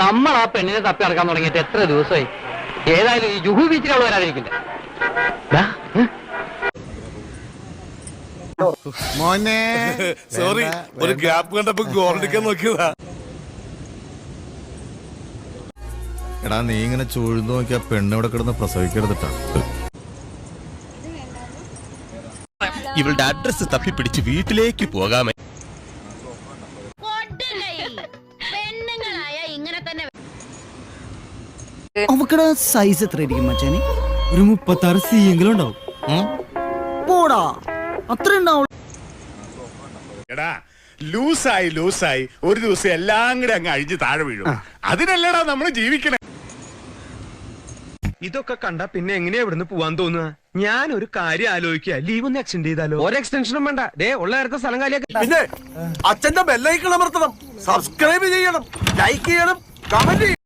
നമ്മൾ ആ പെണ്ണിനെ തപ്പി നടക്കാൻ തുടങ്ങിയിട്ട് എത്ര ദിവസമായി? ഏതായാലും ഈ ജുഹു ബീച്ചിൽ അവൾ വരാതിരിക്കില്ല മോനെ. സോറി ഒരു ഗ്യാപ്പ് കണ്ടപ്പോ ഗോൾഡിക്കാൻ നോക്കിയതാ. എടാ നീ ഇങ്ങനെ ചൂഴ്ന്നു നോക്കിയാ പെണ്ണ് ഇവിടെ കിടന്ന് പ്രസവിക്കരുതിട്ടാ. ഇവളുടെ അഡ്രസ് തപ്പി തപ്പിപ്പിടിച്ച് വീട്ടിലേക്ക് പോകാമേ. അവക്കടെ സൈസ് എത്ര മച്ചാനെ? മച്ചാന് ഒരു മുപ്പത്തി ആറ് സി എങ്കിലും ഉണ്ടാവും. പോടാ. അത്ര ഉണ്ടാവും എടാ ലൂസായി ലൂസായി. ഒരു ദിവസം എല്ലാം കൂടെ അങ്ങ് അഴിഞ്ഞ് താഴെ വീഴും. അതിനല്ലടാ നമ്മൾ ജീവിക്കണേ? ഇതൊക്കെ കണ്ട പിന്നെ എങ്ങനെയാ ഇവിടുന്ന് പോവാൻ തോന്നുക? ഞാൻ ഒരു കാര്യം ആലോചിക്കുക. ലീവ് ഒന്ന് എക്സ്റ്റെൻഡ് ചെയ്താലോ? ഒരു എക്സ്റ്റൻഷനും വേണ്ട. ഡേ ഉള്ള നേരത്തെ സ്ഥലം കാലിയാക്കി. പിന്നെ അച്ഛന്റെ ബെല്ലൈക്കൺ അമർത്തണം. സബ്സ്ക്രൈബ് ചെയ്യണം. ലൈക്ക് ചെയ്യണം. കമന്റ്